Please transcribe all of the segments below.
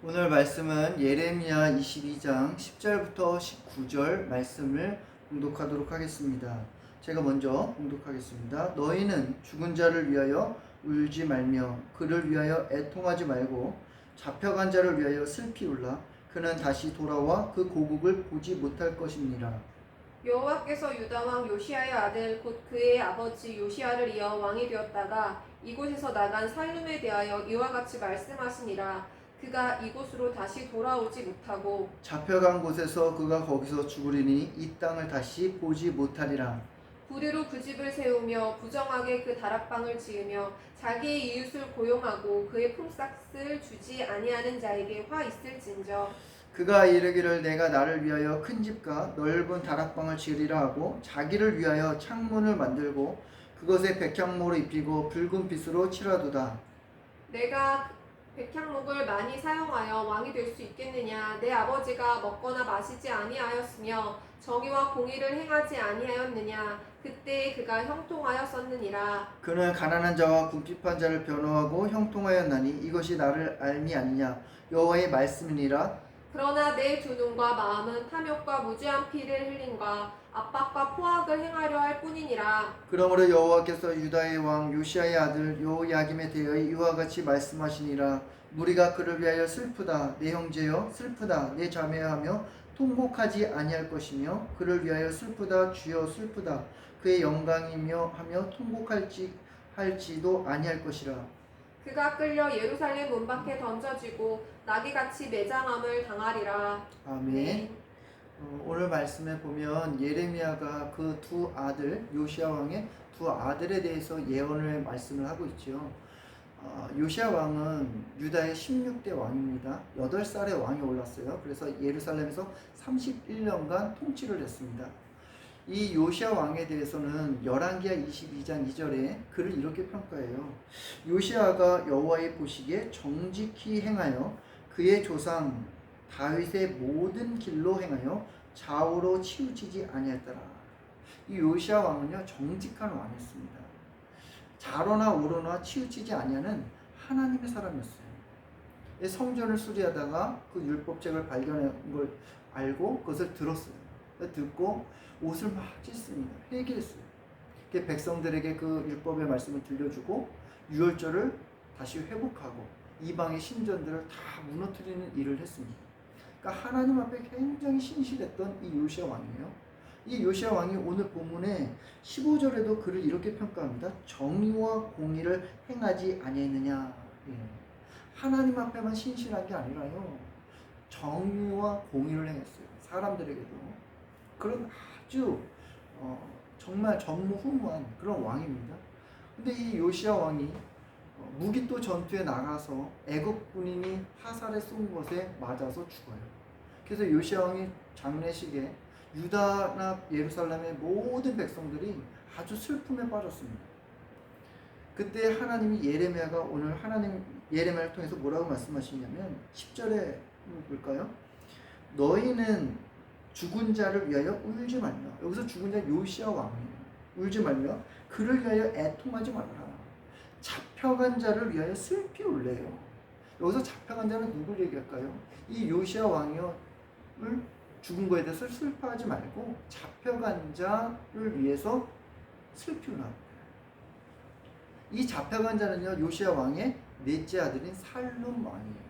오늘 말씀은 예레미야 22장 10절부터 19절 말씀을 공독하도록 하겠습니다. 제가 먼저 공독하겠습니다. 너희는 죽은 자를 위하여 울지 말며 그를 위하여 애통하지 말고 잡혀간 자를 위하여 슬피 울라 그는 다시 돌아와 그 고국을 보지 못할 것입니다. 여호와께서 유다 왕 요시아의 아들 곧 그의 아버지 요시아를 이어 왕이 되었다가 이곳에서 나간 살룸에 대하여 이와 같이 말씀하시니라 그가 이곳으로 다시 돌아오지 못하고 잡혀간 곳에서 그가 거기서 죽으리니 이 땅을 다시 보지 못하리라. 부리로 그 집을 세우며 부정하게 그 다락방을 지으며 자기의 이웃을 고용하고 그의 품삯을 주지 아니하는 자에게 화 있을진저 그가 이르기를 내가 나를 위하여 큰 집과 넓은 다락방을 지으리라 하고 자기를 위하여 창문을 만들고 그것에 백향모로 입히고 붉은 빛으로 칠하도다. 내가 백향목을 많이 사용하여 왕이 될 수 있겠느냐? 내 아버지가 먹거나 마시지 아니하였으며 정의와 공의를 행하지 아니하였느냐? 그때 그가 형통하였었느니라. 그는 가난한 자와 궁핍한 자를 변호하고 형통하였나니 이것이 나를 알미 아니냐? 여호와의 말씀이니라. 그러나 내 두 눈과 마음은 탐욕과 무지한 피를 흘림과 압박과 포악을 행하려 할 뿐이니라. 그러므로 여호와께서 유다의 왕 요시아의 아들 요야김에 대하여 이와 같이 말씀하시니라. 무리가 그를 위하여 슬프다. 내 형제여 슬프다. 내 자매여 하며 통곡하지 아니할 것이며 그를 위하여 슬프다. 주여 슬프다. 그의 영광이며 하며 통곡할지 할지도 아니할 것이라. 그가 끌려 예루살렘 문 밖에 던져지고 나귀같이 매장함을 당하리라. 아멘. 어, 오늘 말씀에 보면 예레미야가 그 두 아들 요시아 왕의 두 아들에 대해서 예언을 말씀을 하고 있죠. 어, 요시아 왕은 유다의 16대 왕입니다. 8살에 왕이 올랐어요. 그래서 예루살렘에서 31년간 통치를 했습니다. 이 요시아 왕에 대해서는 열왕기하 22장 2절에 그를 이렇게 평가해요. 요시아가 여호와의 보시기에 정직히 행하여 그의 조상 다윗의 모든 길로 행하여 좌우로 치우치지 아니했더라. 이 요시아 왕은요 정직한 왕이었습니다. 자로나 우로나 치우치지 아니하는 하나님의 사람이었어요. 이 성전을 수리하다가 그 율법책을 발견한 걸 알고 그것을 들었어요. 듣고 옷을 막 찢습니다. 회개했어요. 그 백성들에게 그 율법의 말씀을 들려주고 유월절을 다시 회복하고 이방의 신전들을 다 무너뜨리는 일을 했습니다. 그러니까 하나님 앞에 굉장히 신실했던 이 요시아 왕이에요. 이 요시아 왕이 오늘 본문에 15절에도 그를 이렇게 평가합니다. 정의와 공의를 행하지 아니했느냐. 예. 하나님 앞에만 신실한 게 아니라요. 정의와 공의를 행했어요. 사람들에게도. 그런 아주 어, 정말 전무후무한 그런 왕입니다. 근데 이 요시아 왕이 어, 무기또 전투에 나가서 애국 군인이 화살에 쏜 것에 맞아서 죽어요. 그래서 요시아 왕이 장례식에 유다나 예루살렘의 모든 백성들이 아주 슬픔에 빠졌습니다. 그때 하나님이 예레미야가 오늘 하나님 예레미야를 통해서 뭐라고 말씀하시냐면 10절에 볼까요? 너희는 죽은 자를 위하여 울지 말며 여기서 죽은 자 요시아 왕이에요. 울지 말며 그를 위하여 애통하지 말라. 잡혀간 자를 위하여 슬피 울래요. 여기서 잡혀간 자는 누굴 얘기할까요? 이 요시아 왕이을 죽은 거에 대해서 슬퍼하지 말고 잡혀간 자를 위해서 슬피 울라. 이 잡혀간 자는요 요시아 왕의 넷째 아들인 살룸 왕이에요.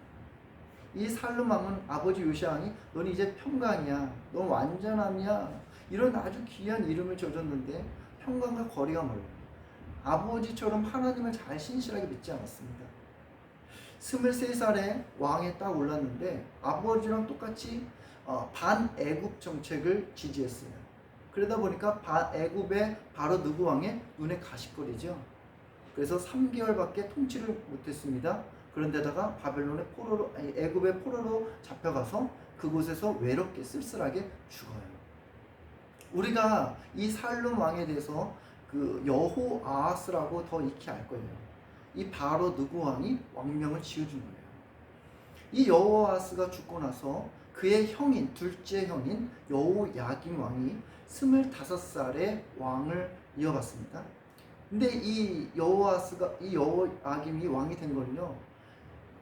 이 살룸 왕은 아버지 요시아 왕이 넌 이제 평강이야, 넌 완전함이야 이런 아주 귀한 이름을 줘줬는데 평강과 거리가 멀어. 아버지처럼 하나님을 잘 신실하게 믿지 않았습니다. 23살에 왕에 딱 올랐는데 아버지랑 똑같이 어, 반애굽 정책을 지지했어요. 그러다 보니까 반애굽의 바로 누구 왕의 눈에 가시거리죠. 그래서 3개월밖에 통치를 못했습니다. 그런데다가 바벨론의 포로로 애굽의 포로로 잡혀가서 그곳에서 외롭게 쓸쓸하게 죽어요. 우리가 이 살룸 왕에 대해서 그 여호아하스라고 더 익히 알 거예요. 이 바로 누구 왕이 왕명을 지어준 거예요. 이 여호아하스가 죽고 나서 그의 형인 둘째 형인 여호야김 왕이 25살에 왕을 이어갔습니다. 근데 이 여호아스가 이 여호야김이 왕이 된 건요.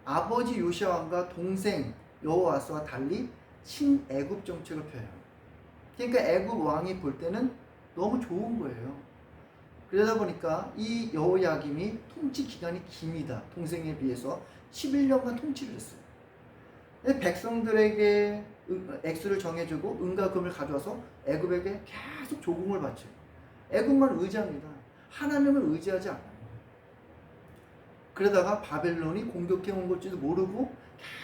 아버지 요시아 왕과 동생 여호와스와 달리 친애굽 정책을 펴요. 그러니까 애굽 왕이 볼 때는 너무 좋은 거예요. 그러다 보니까 이 여호야김이 통치 기간이 깁니다. 동생에 비해서 11년간 통치를 했어요. 백성들에게 은- 액수를 정해주고 은과 금을 가져와서 애굽에게 계속 조공을 바쳐요. 애굽만 의지합니다. 하나님을 의지하지 않아요. 그러다가 바벨론이 공격해 온 걸지도 모르고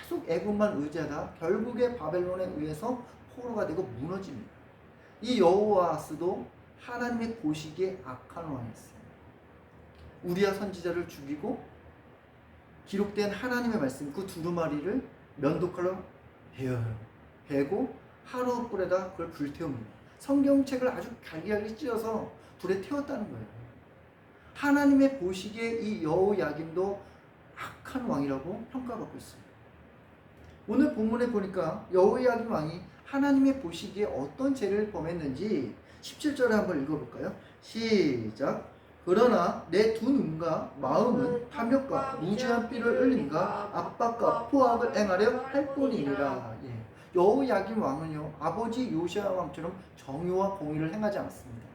계속 애굽만 의지하다 결국에 바벨론에 의해서 포로가 되고 무너집니다. 이 여호와스도 하나님의 보시기에 악한 왕이었어요. 우리야 선지자를 죽이고 기록된 하나님의 말씀 그 두루마리를 면도칼로 베어요. 베고 하루 뿔에다 그걸 불태웁니다. 성경책을 아주 갈기갈기 찢어서 불에 태웠다는 거예요. 하나님의 보시기에 이 여호야김도 악한 왕이라고 평가받고 있어요. 오늘 본문에 보니까 여호야김 왕이 하나님의 보시기에 어떤 죄를 범했는지 17절에 한번 읽어볼까요? 시작. 그러나 내 두 눈과 마음은 탐욕과 무지한 피를 흘림과 압박과 포악을 행하려 할 뿐이니라. 예. 여호야김 왕은요 아버지 요시아 왕처럼 정의와 공의를 행하지 않았습니다.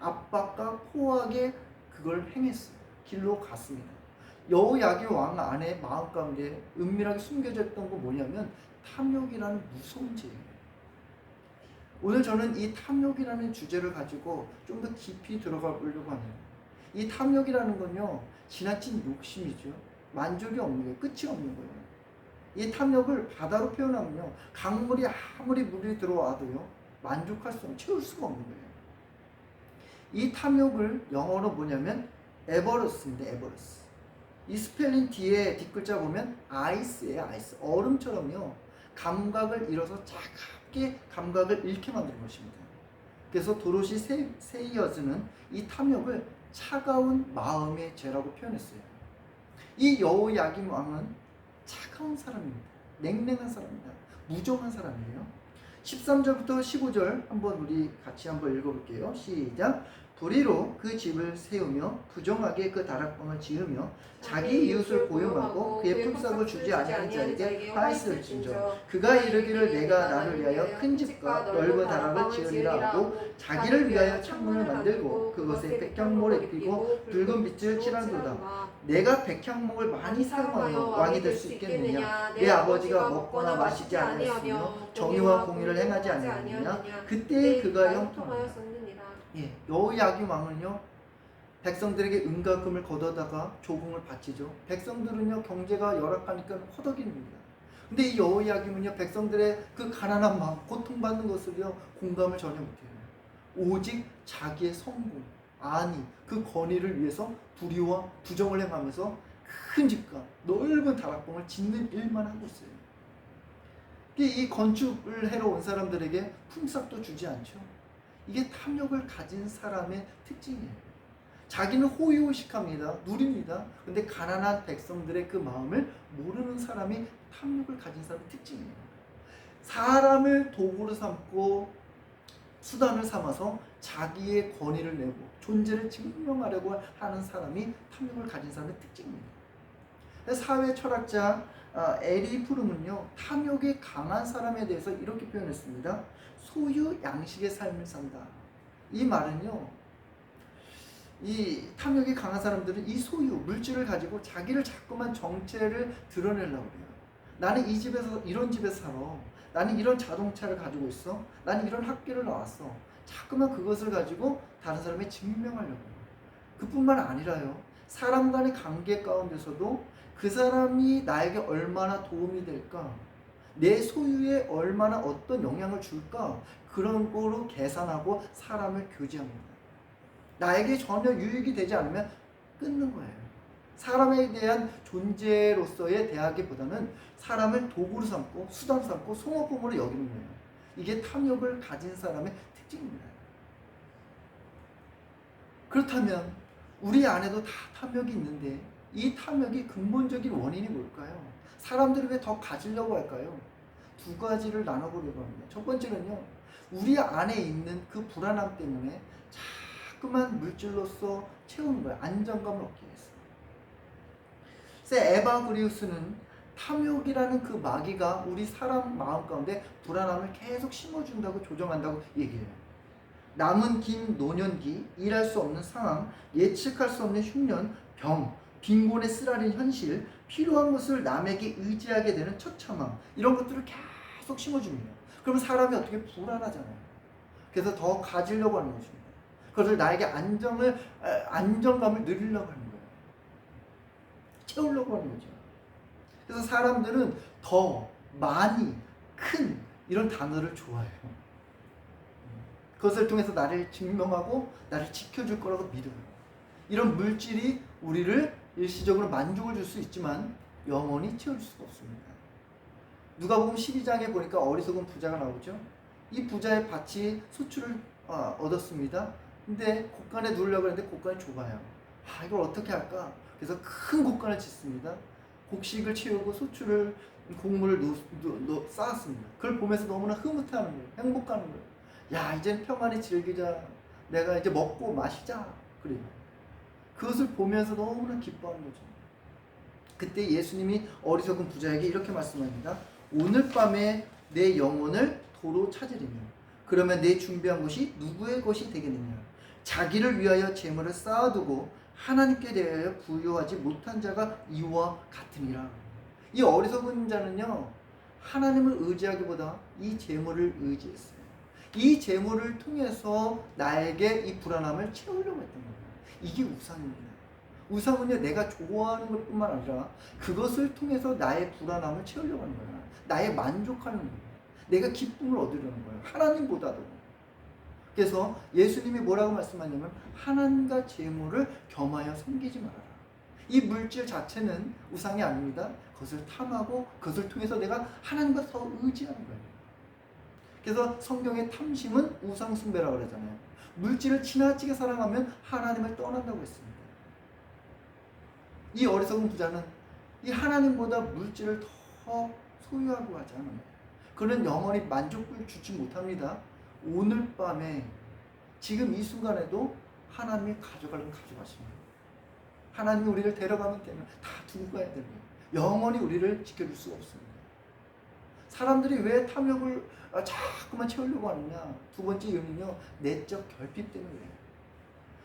압박과 포악에 그걸 행했어요. 길로 갔습니다. 여호야김 왕 안에 마음 가운데 은밀하게 숨겨져 있던 건 뭐냐면 탐욕이라는 무서운 죄예요. 오늘 저는 이 탐욕이라는 주제를 가지고 좀 더 깊이 들어가 보려고 합니다. 이 탐욕이라는 건요, 지나친 욕심이죠. 만족이 없는 거예요. 끝이 없는 거예요. 이 탐욕을 바다로 표현하면요, 강물이 아무리 물이 들어와도요, 만족할 수 없는, 채울 수가 없는 거예요. 이 탐욕을 영어로 뭐냐면 에버러스입니다. 에버러스. 이 스펠링 뒤에 뒷글자 보면 아이스예요. 아이스. 얼음처럼요. 감각을 잃어서 차갑 게 감각을 잃게 만드는 것입니다. 그래서 도로시 세, 세이어즈는 이 탐욕을 차가운 마음의 죄라고 표현했어요. 이 여호야김 왕은 차가운 사람입니다. 냉랭한 사람입니다. 무정한 사람이에요. 13절부터 15절 한번 우리 같이 한번 읽어볼게요. 시작. 불의로 그 집을 세우며 부정하게 그 다락방을 지으며 자기 이웃을 고용하고 그의 품삯을 주지 아니한 자에게 화이스를 진저 그가 이르기를 내가 나를 위하여 큰 집과 넓은 다락을 지으리라 하고 자기를 위하여 창문을 만들고 그것에 백향목을 입히고 붉은 빛을 칠한도다. 내가 백향목을 많이 사용하여 왕이 될 수 있겠느냐? 내 아버지가 먹거나 마시지 아니하였으며 정의와 공의를 행하지 아니하느냐? 그때 그가 형통하였느니라 예, 여호야김 왕은요 백성들에게 은과 금을 걷어다가 조공을 바치죠. 백성들은요 경제가 열악하니까 허덕입니다. 근데 이 여호야김은요 백성들의 그 가난한 마음, 고통받는 것을요 공감을 전혀 못해요. 오직 자기의 성공, 아니 그 권위를 위해서 불의와 부정을 행하면서 큰 집과 넓은 다락방을 짓는 일만 하고 있어요. 이 건축을 해러 온 사람들에게 품삯도 주지 않죠. 이게 탐욕을 가진 사람의 특징이에요. 자기는 호의호식합니다. 누립니다. 근데 가난한 백성들의 그 마음을 모르는 사람이 탐욕을 가진 사람의 특징이에요. 사람을 도구로 삼고 수단을 삼아서 자기의 권위를 내고 존재를 증명하려고 하는 사람이 탐욕을 가진 사람의 특징입니다. 사회 철학자 아, 에리 프룸은요 탐욕이 강한 사람에 대해서 이렇게 표현했습니다. 소유 양식의 삶을 산다. 이 말은요 이 탐욕이 강한 사람들은 이 소유 물질을 가지고 자기를 자꾸만 정체를 드러내려고 해요. 나는 이 집에서 이런 집에서 살아. 나는 이런 자동차를 가지고 있어. 나는 이런 학교를 나왔어. 자꾸만 그것을 가지고 다른 사람에 증명하려고. 그뿐만 아니라요. 사람 간의 관계 가운데서도 그 사람이 나에게 얼마나 도움이 될까? 내 소유에 얼마나 어떤 영향을 줄까? 그런 거로 계산하고 사람을 교제합니다. 나에게 전혀 유익이 되지 않으면 끊는 거예요. 사람에 대한 존재로서의 대하기보다는 사람을 도구로 삼고 수단 삼고 송어품으로 여기는 거예요. 이게 탐욕을 가진 사람의 특징입니다. 그렇다면 우리 안에도 다 탐욕이 있는데 이 탐욕이 근본적인 원인이 뭘까요? 사람들이 왜 더 가지려고 할까요? 두 가지를 나눠보려고 합니다. 첫 번째는요, 우리 안에 있는 그 불안함 때문에 자꾸만 물질로서 채우는 거예요. 안정감을 얻기 위해서. 그래서 에바 그리우스는 탐욕이라는 그 마귀가 우리 사람 마음 가운데 불안함을 계속 심어준다고 조정한다고 얘기해요. 남은 긴 노년기, 일할 수 없는 상황, 예측할 수 없는 흉년, 병, 빈곤에 쓰라린 현실, 필요한 것을 남에게 의지하게 되는 처참함 이런 것들을 계속 심어줍니다. 그러면 사람이 어떻게 불안하잖아요. 그래서 더 가지려고 하는 것입니다. 그것을 나에게 안정을 아, 안정감을 누리려고 하는 거예요. 채우려고 하는 거죠. 그래서 사람들은 더 많이 큰 이런 단어를 좋아해요. 그것을 통해서 나를 증명하고 나를 지켜줄 거라고 믿어요. 이런 물질이 우리를 일시적으로 만족을 줄 수 있지만 영원히 채울 수가 없습니다. 누가복음 12장에 보니까 어리석은 부자가 나오죠. 이 부자의 밭이 소출을 아, 얻었습니다. 근데 곡간에 누르려고 했는데 곡간이 좁아요. 아, 이걸 어떻게 할까? 그래서 큰 곡간을 짓습니다. 곡식을 채우고 소출을 곡물을 놓, 놓, 놓, 쌓았습니다. 그걸 보면서 너무나 흐뭇해하는 거예요. 행복하는 거예요. 야, 이제 평안히 즐기자. 내가 이제 먹고 마시자. 그래요. 그것을 보면서 너무나 기뻐하는 거죠. 그때 예수님이 어리석은 부자에게 이렇게 말씀합니다. 오늘 밤에 내 영혼을 도로 찾으리며 그러면 내 준비한 것이 누구의 것이 되겠느냐 자기를 위하여 재물을 쌓아두고 하나님께 대하여 부여하지 못한 자가 이와 같으니라 이 어리석은 자는요 하나님을 의지하기보다 이 재물을 의지했어요 이 재물을 통해서 나에게 이 불안함을 채우려고 했던 거예요 이게 우상입니다 우상은요 내가 좋아하는 것 뿐만 아니라 그것을 통해서 나의 불안함을 채우려고 하는 거야 나의 만족하는 거야 내가 기쁨을 얻으려는 거예요. 하나님보다도. 그래서 예수님이 뭐라고 말씀하냐면 하나님과 재물을 겸하여 섬기지 말아라. 이 물질 자체는 우상이 아닙니다. 그것을 탐하고 그것을 통해서 내가 하나님과 더 의지하는 거예요. 그래서 성경의 탐심은 우상 숭배라고 그러잖아요. 물질을 지나치게 사랑하면 하나님을 떠난다고 했습니다. 이 어리석은 부자는 이 하나님보다 물질을 더 소유하고 하지 않아요. 그는 영원히 만족을 주지 못합니다. 오늘 밤에 지금 이 순간에도 하나님이 가져가려면 가져가십니다. 하나님이 우리를 데려가면 되면 다 두고 가야 됩니다. 영원히 우리를 지켜줄 수가 없습니다. 사람들이 왜 탐욕을 아, 자꾸만 채우려고 하느냐? 두 번째 이유는요, 내적 결핍 때문이에요.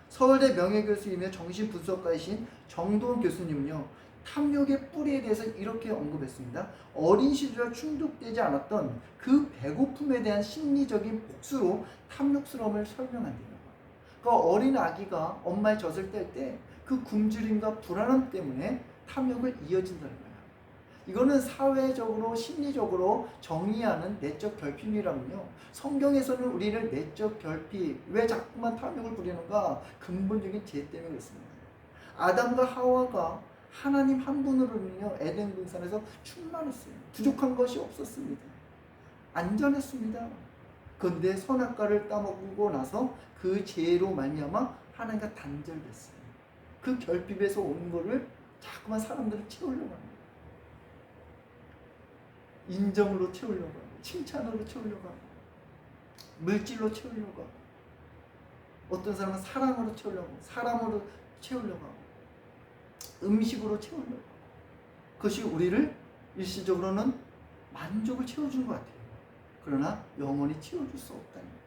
서울대 명예교수이며 정신분석가이신 정도원 교수님은요, 탐욕의 뿌리에 대해서 이렇게 언급했습니다. 어린 시절 중독되지 않았던 그 배고픔에 대한 심리적인 복수로 탐욕스러움을 설명한대요. 그 어린 아기가 엄마의 젖을 뗄 때 그 굶주림과 불안함 때문에 탐욕을 이어진다는 거예요. 이거는 사회적으로 심리적으로 정의하는 내적 결핍이라면요. 성경에서는 우리를 내적 결핍 왜 자꾸만 탐욕을 부리는가 근본적인 죄 때문에 그렇습니다. 아담과 하와가 하나님 한 분으로는요 에덴 동산에서 충만했어요. 부족한 것이 없었습니다. 안전했습니다. 그런데 선악과를 따먹고 나서 그 죄로 말미암아 하나님과 단절됐어요. 그 결핍에서 온 거를 자꾸만 사람들을 채우려고 합니다. 인정으로 채우려고 하고 칭찬으로 채우려고 하고 물질로 채우려고 하고 어떤 사람은 사랑으로 채우려고 하고 사람으로 채우려고 하고 음식으로 채우려고 하고 그것이 우리를 일시적으로는 만족을 채워주는 것 같아요. 그러나 영원히 채워줄 수 없다는 거예요.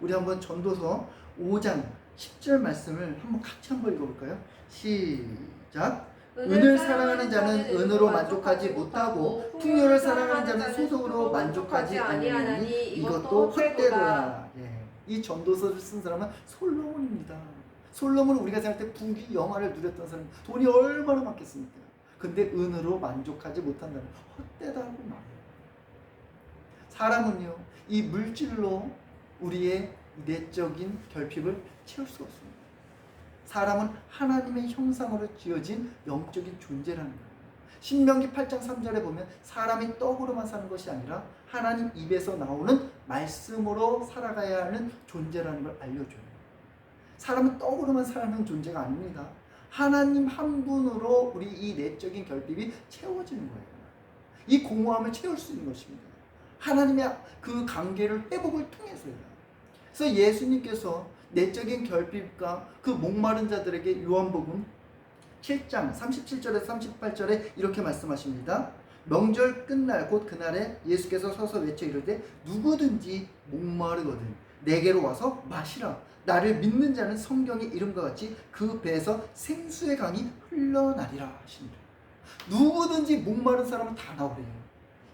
우리 한번 전도서 5장 10절 말씀을 한번 같이 한번 읽어볼까요? 시작. 은을 사랑하는 자는 은으로 만족하지 못하고 풍요를 사랑하는 자는 소득으로 만족하지 아니하니 이것도 헛되도다. 예. 이 전도서를 쓴 사람은 솔로몬입니다. 솔로몬은 우리가 생각할 때 부귀 영화를 누렸던 사람, 돈이 얼마나 많겠습니까? 근데 은으로 만족하지 못한다는 헛되다고 말해요. 사람은요, 이 물질로 우리의 내적인 결핍을 채울 수 없습니다. 사람은 하나님의 형상으로 지어진 영적인 존재라는 거예요. 신명기 8장 3절에 보면 사람이 떡으로만 사는 것이 아니라 하나님 입에서 나오는 말씀으로 살아가야 하는 존재라는 걸 알려줘요. 사람은 떡으로만 사는 존재가 아닙니다. 하나님 한 분으로 우리 이 내적인 결핍이 채워지는 거예요. 이 공허함을 채울 수 있는 것입니다. 하나님의 그 관계를 회복을 통해서요. 그래서 예수님께서 내적인 결핍과 그 목마른 자들에게 요한복음 7장 37절에서 38절에 이렇게 말씀하십니다. 명절 끝날 곧 그날에 예수께서 서서 외쳐 이르되 누구든지 목마르거든 내게로 와서 마시라. 나를 믿는 자는 성경의 이름과 같이 그 배에서 생수의 강이 흘러나리라 하시니라 누구든지 목마른 사람은 다 나오래요.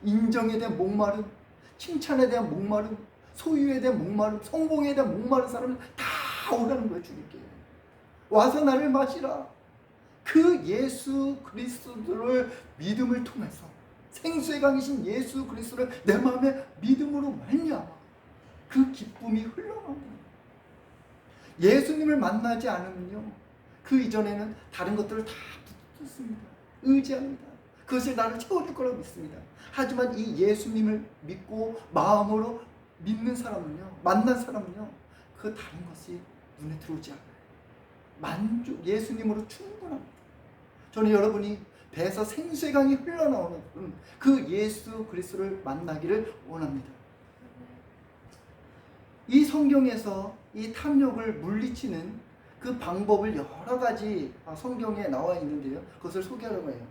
인정에 대한 목마름 칭찬에 대한 목마름 소유에 대한 목마름 성공에 대한 목마른 사람은 다 오라는 거예요 주님께 와서 나를 마시라 그 예수 그리스도를 믿음을 통해서 생수의 강이신 예수 그리스도를 내 마음에 믿음으로 말미암아 그 기쁨이 흘러나옵니다. 예수님을 만나지 않으면요 그 이전에는 다른 것들을 다 붙습니다. 의지합니다. 그것이 나를 채워줄 거라고 믿습니다. 하지만 이 예수님을 믿고 마음으로 믿는 사람은요 만난 사람은요 그 다른 것이 눈에 들어오지 않아요. 만족 예수님으로 충분합니다. 저는 여러분이 배에서 생수의 강이 흘러나오는 그 예수 그리스도를 만나기를 원합니다. 이 성경에서 이 탐욕을 물리치는 그 방법을 여러 가지 아, 성경에 나와 있는데요. 그것을 소개하려고 해요.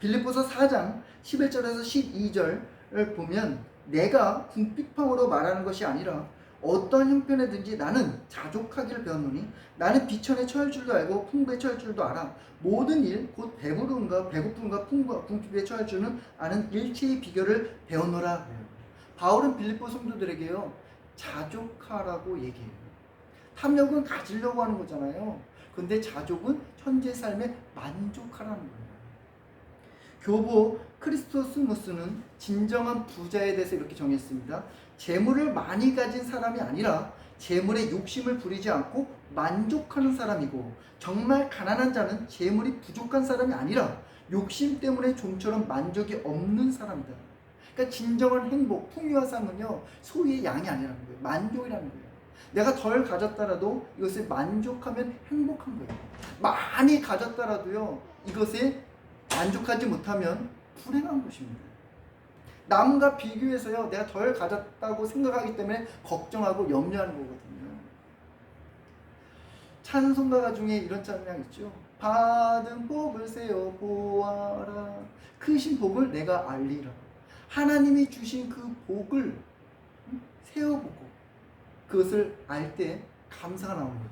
빌립보서 4장 11절에서 12절을 보면 내가 궁핍함으로 말하는 것이 아니라 어떤 형편에든지 나는 자족하기를 배웠노니 나는 비천에 처할 줄도 알고 풍부에 처할 줄도 알아. 모든 일 곧 배부름과 배고픔과 풍부와 궁핍에 처할 줄은 아는 일체의 비결을 배웠노라. 바울은 빌립보 성도들에게요 자족하라고 얘기해요. 탐욕은 가지려고 하는 거잖아요. 근데 자족은 현재 삶에 만족하라는 거예요. 교보 크리스토스무스는 진정한 부자에 대해서 이렇게 정했습니다. 재물을 많이 가진 사람이 아니라 재물에 욕심을 부리지 않고 만족하는 사람이고 정말 가난한 자는 재물이 부족한 사람이 아니라 욕심 때문에 좀처럼 만족이 없는 사람이다. 그러니까 진정한 행복, 풍요와 삶은요 소유의 양이 아니라는 거예요. 만족이라는 거예요. 내가 덜 가졌더라도 이것을 만족하면 행복한 거예요. 많이 가졌더라도요 이것에 만족하지 못하면 불행한 것입니다. 남과 비교해서요, 내가 덜 가졌다고 생각하기 때문에 걱정하고 염려하는 거거든요. 찬송가가 중에 이런 찬양 있죠. 받은 복을 세어 보아라. 크신 복을 내가 알리라. 하나님이 주신 그 복을 세어보고 그것을 알 때 감사가 나오는 거예요.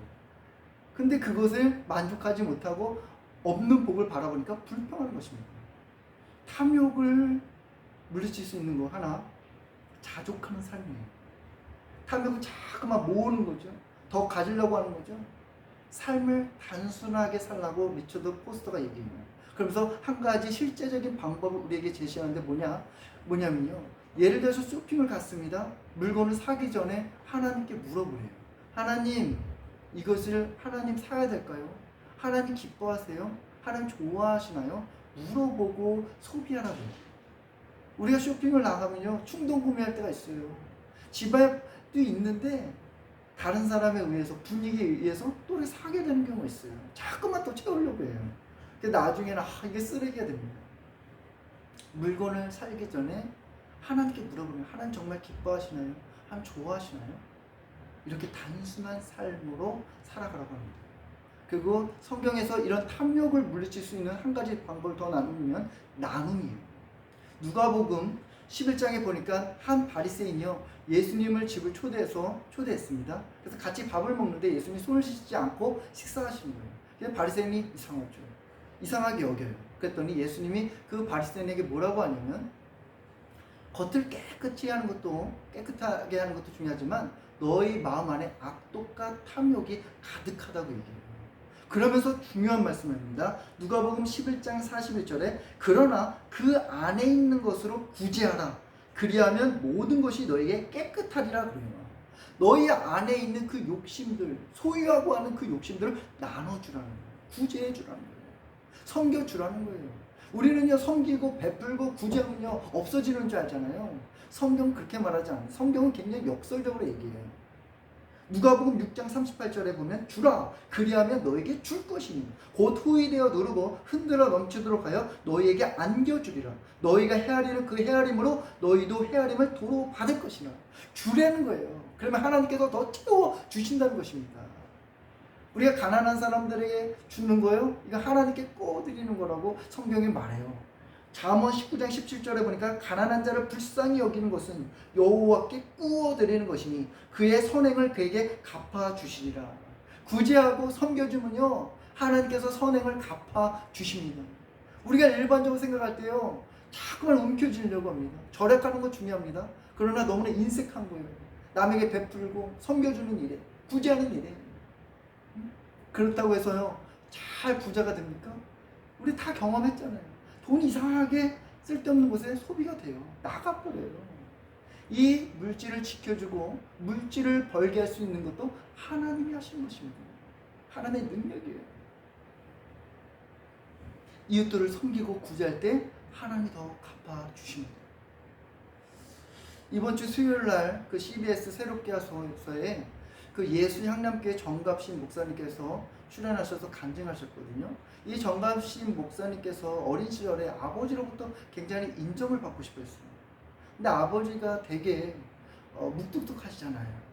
근데 그것을 만족하지 못하고 없는 복을 바라보니까 불평하는 것입니다. 탐욕을 물리칠 수 있는 거 하나 자족하는 삶이에요. 탐욕은 자꾸만 모으는 거죠. 더 가지려고 하는 거죠. 삶을 단순하게 살라고 리처드 포스터가 얘기해요. 그러면서 한 가지 실제적인 방법을 우리에게 제시하는데 뭐냐? 뭐냐면요. 예를 들어서 쇼핑을 갔습니다. 물건을 사기 전에 하나님께 물어보래요. 하나님, 이것을 하나님 사야 될까요? 하나님 기뻐하세요? 하나님 좋아하시나요? 물어보고 소비하라고요. 우리가 쇼핑을 나가면요 충동 구매할 때가 있어요. 집에도 있는데 다른 사람에 의해서 분위기에 의해서 또 이렇게 사게 되는 경우가 있어요. 자꾸만 또 채우려고 해요. 근데 나중에는 아 이게 쓰레기가 됩니다. 물건을 살기 전에 하나님께 물어보면 하나님 정말 기뻐하시나요? 하나님 좋아하시나요? 이렇게 단순한 삶으로 살아가라고 합니다. 그리고 성경에서 이런 탐욕을 물리칠 수 있는 한 가지 방법을 더 나누면 나눔이에요. 누가복음 11장에 보니까 한 바리새인이요 예수님을 집을 초대해서 초대했습니다. 그래서 같이 밥을 먹는데 예수님이 손을 씻지 않고 식사하시는 거예요. 그래서 바리새인이 이상하죠. 이상하게 여겨요. 그랬더니 예수님이 그 바리새인에게 뭐라고 하냐면 겉을 깨끗이 하는 것도 깨끗하게 하는 것도 중요하지만 너희 마음 안에 악독과 탐욕이 가득하다고 얘기해요. 그러면서 중요한 말씀입니다. 누가복음 11장 41절에 그러나 그 안에 있는 것으로 구제하라. 그리하면 모든 것이 너에게 깨끗하리라 그래요. 너희 안에 있는 그 욕심들, 소유하고 하는 그 욕심들을 나눠주라는 거예요. 구제해 주라는 거예요. 섬겨 주라는 거예요. 우리는요, 섬기고 베풀고 구제하면요, 없어지는 줄 알잖아요. 성경 그렇게 말하지 않아요. 성경은 굉장히 역설적으로 얘기해요. 누가복음 6장 38절에 보면 주라 그리하면 너에게 줄 것이니 곧 후이되어 누르고 흔들어 넘치도록 하여 너희에게 안겨주리라. 너희가 헤아리는 그 헤아림으로 너희도 헤아림을 도로 받을 것이라. 주라는 거예요. 그러면 하나님께서 더 채워 주신다는 것입니다. 우리가 가난한 사람들에게 주는 거요? 이거 하나님께 꺼드리는 거라고 성경이 말해요 잠언 19장 17절에 보니까 가난한 자를 불쌍히 여기는 것은 여호와께 꾸어 드리는 것이니 그의 선행을 그에게 갚아 주시리라. 구제하고 섬겨주면요 하나님께서 선행을 갚아 주십니다. 우리가 일반적으로 생각할 때요 자꾸만 움켜쥐려고 합니다. 절약하는 거 중요합니다. 그러나 너무나 인색한 거예요. 남에게 베풀고 섬겨주는 일에 구제하는 일에 음? 그렇다고 해서요 잘 부자가 됩니까? 우리 다 경험했잖아요. 돈 이상하게 쓸데없는 곳에 소비가 돼요. 나가버려요. 이 물질을 지켜주고 물질을 벌게 할 수 있는 것도 하나님이 하신 것입니다. 하나님의 능력이에요. 이웃들을 섬기고 구제할 때 하나님이 더 갚아 주십니다. 이번 주 수요일 날 그 CBS 새롭게 하소서에 그 예수 향남교회 정갑신 목사님께서 출연하셔서 간증하셨거든요. 이 정갑신 목사님께서 어린 시절에 아버지로부터 굉장히 인정을 받고 싶어 했어요. 근데 아버지가 되게 어, 묵뚝뚝하시잖아요.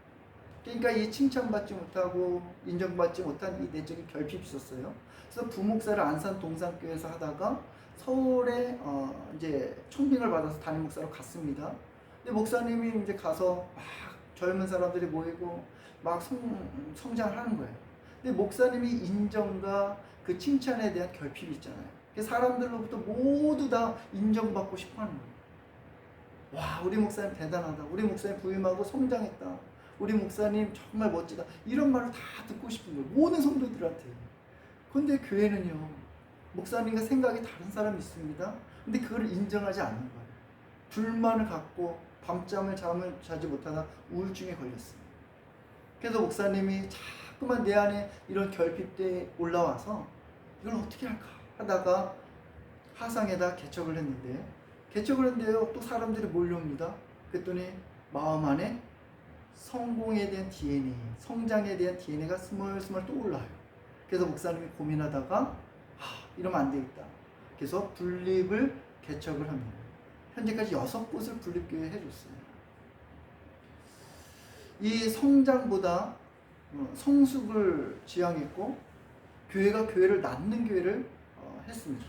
그러니까 이 칭찬받지 못하고 인정받지 못한 이 내적인 결핍이 있었어요. 그래서 부목사를 안산 동산교회에서 하다가 서울에 어, 이제 청빙을 받아서 담임 목사로 갔습니다. 근데 목사님이 이제 가서 막 젊은 사람들이 모이고 막 성, 성장을 하는 거예요. 근데 목사님이 인정과 그 칭찬에 대한 결핍이 있잖아요. 사람들로부터 모두 다 인정받고 싶어 하는 거예요. 와, 우리 목사님 대단하다. 우리 목사님 부임하고 성장했다. 우리 목사님 정말 멋지다. 이런 말을 다 듣고 싶은 거예요. 모든 성도들한테. 근데 교회는요, 목사님과 생각이 다른 사람이 있습니다. 근데 그걸 인정하지 않는 거예요. 불만을 갖고 밤잠을 잠을 자지 못하다 우울증에 걸렸어요. 그래서 목사님이 자꾸만 내 안에 이런 결핍대에 올라와서 이걸 어떻게 할까 하다가 화상에다 개척을 했는데 개척을 했는데요 또 사람들이 몰려옵니다. 그랬더니 마음 안에 성공에 대한 DNA, 성장에 대한 DNA가 스멀스멀 또 올라요. 그래서 목사님이 고민하다가 하, 이러면 안 되겠다. 그래서 분립을 개척을 합니다. 현재까지 여섯 곳을 분립교회 해줬어요. 이 성장보다 어, 성숙을 지향했고 교회가 교회를 낳는 교회를 어, 했습니다.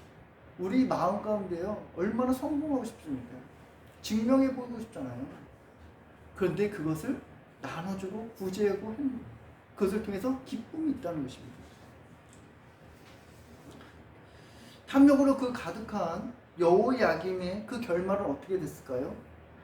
우리 마음 가운데요 얼마나 성공하고 싶습니까? 증명해 보이고 싶잖아요. 그런데 그것을 나눠주고 구제하고. 그것을 통해서 기쁨이 있다는 것입니다. 탐욕으로 그 가득한 여호야김의 그 결말은 어떻게 됐을까요?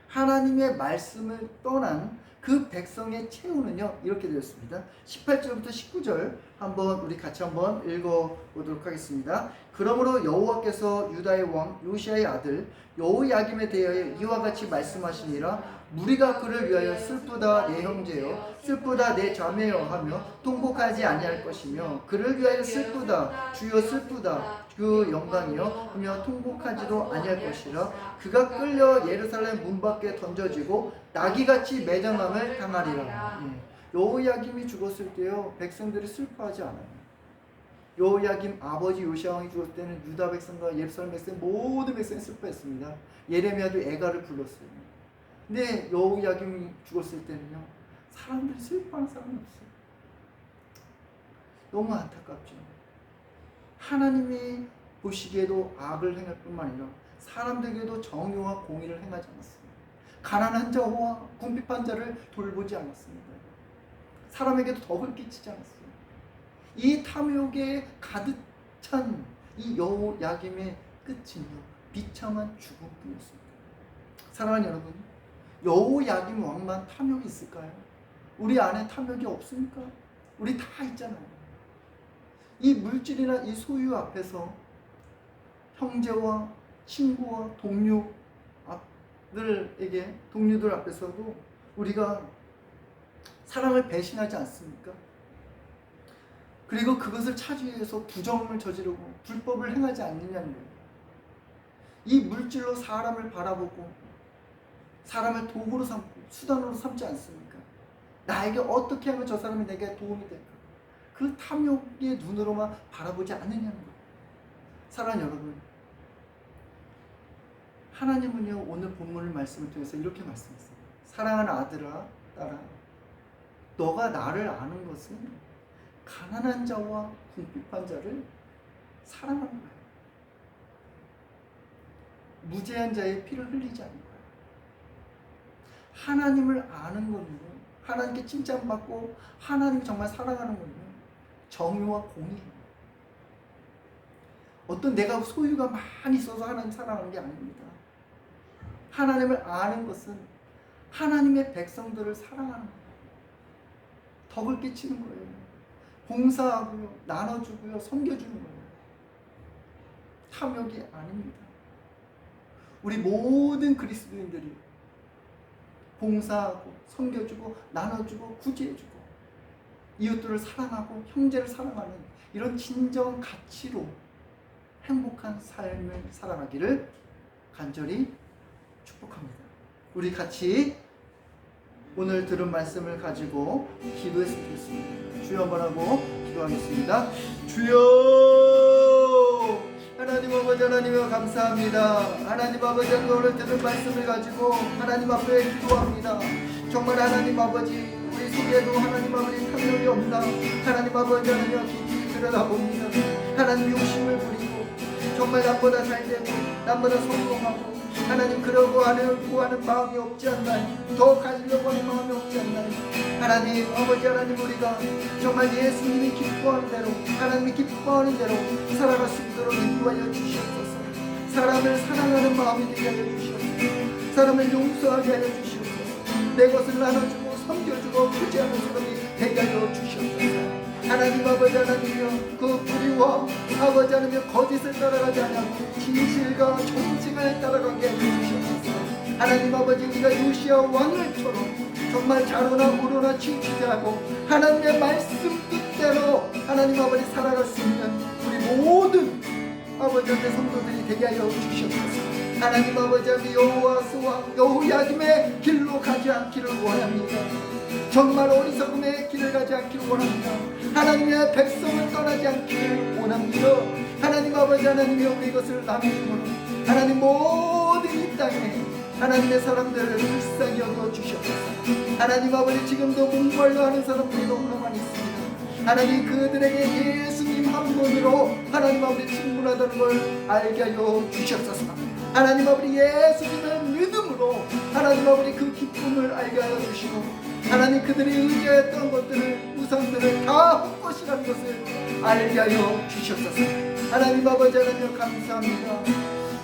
하나님의 말씀을 떠난 그 백성의 최후는요 이렇게 되었습니다. 18절부터 19절 한번 우리 같이 한번 읽어 보도록 하겠습니다. 그러므로 여호와께서 유다의 왕 요시아의 아들 여호야김에 대하여 이와 같이 말씀하시니라 무리가 그를 위하여 슬프다 내 형제여 슬프다 내 자매여 하며 통곡하지 아니할 것이며 그를 위하여 슬프다 주여 슬프다 그 영광이여 하며 통곡하지도 아니할 것이라 그가 끌려 예루살렘 문 밖에 던져지고 나귀같이 매장함을 당하리라 예. 여호야김이 죽었을 때요 백성들이 슬퍼하지 않아요. 여호야김 아버지 요시아 왕이 죽었을 때는 유다 백성과 예루살렘 백성 모든 백성이 슬퍼했습니다. 예레미야도 애가를 불렀어요. 근데 여호야김이 죽었을 때는요 사람들이 슬퍼하는 사람이 없어요. 너무 안타깝죠. 하나님이 보시기에도 악을 행할 뿐만 아니라 사람들에게도 정의와 공의를 행하지 않았습니다. 가난한 자와 궁핍한 자를 돌보지 않았습니다 사람에게도 덕을 끼치지 않았어요 이 탐욕에 가득 찬 이 여호야김의 끝은요 비참한 죽음뿐이었습니다 사랑하는 여러분 여호야김 왕만 탐욕이 있을까요? 우리 안에 탐욕이 없습니까? 우리 다 있잖아요. 이 물질이나 이 소유 앞에서 형제와 친구와 동료들에게 동료들 앞에서도 우리가 사랑을 배신하지 않습니까? 그리고 그것을 차지하기 위해서 부정을 저지르고 불법을 행하지 않느냐는 거예요. 이 물질로 사람을 바라보고 사람을 도구로 삼고 수단으로 삼지 않습니까? 나에게 어떻게 하면 저 사람이 내게 도움이 될까? 그 탐욕의 눈으로만 바라보지 않느냐는 거예요. 사랑하는 여러분, 하나님은요 오늘 본문을 말씀을 통해서 이렇게 말씀했어요. 사랑하는 아들아, 딸아, 너가 나를 아는 것은 가난한 자와 궁핍한 자를 사랑하는 거야. 무죄한 자의 피를 흘리지 않는 거예요. 하나님을 아는 거는요. 하나님께 칭찬받고 하나님 정말 사랑하는 거는요. 정의와 공의예요. 어떤 내가 소유가 많이 있어서 하나님 사랑하는 게 아닙니다. 하나님을 아는 것은 하나님의 백성들을 사랑하는 거예요. 덕을 끼치는 거예요. 봉사하고요, 나눠주고요, 섬겨주는 거예요. 탐욕이 아닙니다. 우리 모든 그리스도인들이 봉사하고 섬겨주고 나눠주고 구제해주고 이웃들을 사랑하고 형제를 사랑하는 이런 진정 가치로 행복한 삶을 살아가기를 간절히 축복합니다. 우리 같이 오늘 들은 말씀을 가지고 기도했으면 좋겠습니다. 주여 하고 기도하겠습니다. 주여 하나님 아버지 하나님을 감사합니다. 하나님 아버지 오늘 들은 말씀을 가지고 하나님 앞에 기도합니다. 정말 하나님 아버지 우리 속에도 하나님 아버지 탐욕이 없나 하나님 아버지 하나님 깊이 들여다봅니다. 하나님 욕심을 부리고 정말 남보다 잘되고 남보다 성공하고 하나님 그러고 하는 구하는 마음이 없지 않나요? 더 가지려고 하는 마음이 없지 않나요? 하나님 아버지 하나님 우리가 정말 예수님이 기뻐하는 대로 하나님이 기뻐하는 대로 살아갈 수 있도록 인도하여 주시옵소서 사람을 사랑하는 마음이 되게 하여 주시옵소서 사람을 용서하게 하여 주시옵소서 내 것을 나눠주고 섬겨주고 구제하는 사람이 되게 하여 주시옵소서 하나님 아버지 하나님이여 그 불의와 아버지 하나님여 거짓을 따라가지 않고 진실과 정직을 따라가게 해주시옵소서. 하나님 아버지 우리가 요시아 왕을처럼 정말 자로나 우로나 취취하고 하나님의 말씀 뜻대로 하나님 아버지 살아갈 수 있는 우리 모든 아버지 하나님의 성도들이 되게 하여 주시옵소서. 하나님 아버지 하나님 여호와스와 여호야김의 길로 가지 않기를 원합니다 정말 어리석음의 길을 가지 않기를 원합니다. 하나님의 백성을 떠나지 않기를 원합니다. 하나님 아버지 하나님이 우리 것을 남김으로 하나님 모든 이 땅에 하나님의 사람들을 불쌍히 여겨 주시옵소서. 하나님 아버지 지금도 목말라 하는 사람들이 너무나 많이 있습니다. 하나님 그들에게 예수님 한 분으로 하나님 아버지 충분하다는 걸 알게 하여 주시옵소서. 하나님 아버지 예수님을 믿음으로 하나님 아버지 그 기쁨을 알게 하여 주시고 하나님 그들이 의지했던 것들을 우상들을 다 헛것이라는 것을 알게 하여 주시옵소서. 하나님 아버지 하나님 감사합니다.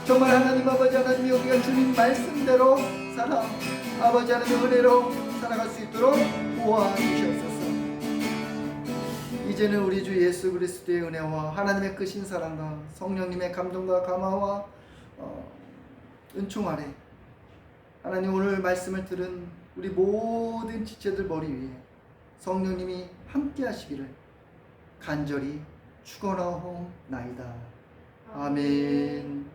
정말 하나님 아버지 하나님 우리가 주님 말씀대로 살아 아버지 하나님 은혜로 살아갈 수 있도록 도와주시옵소서. 이제는 우리 주 예수 그리스도의 은혜와 하나님의 크신 사랑과 성령님의 감동과 감화와 어, 은총 아래 하나님 오늘 말씀을 들은 우리 모든 지체들 머리 위에 성령님이 함께 하시기를 간절히 축원하옵나이다. 아멘.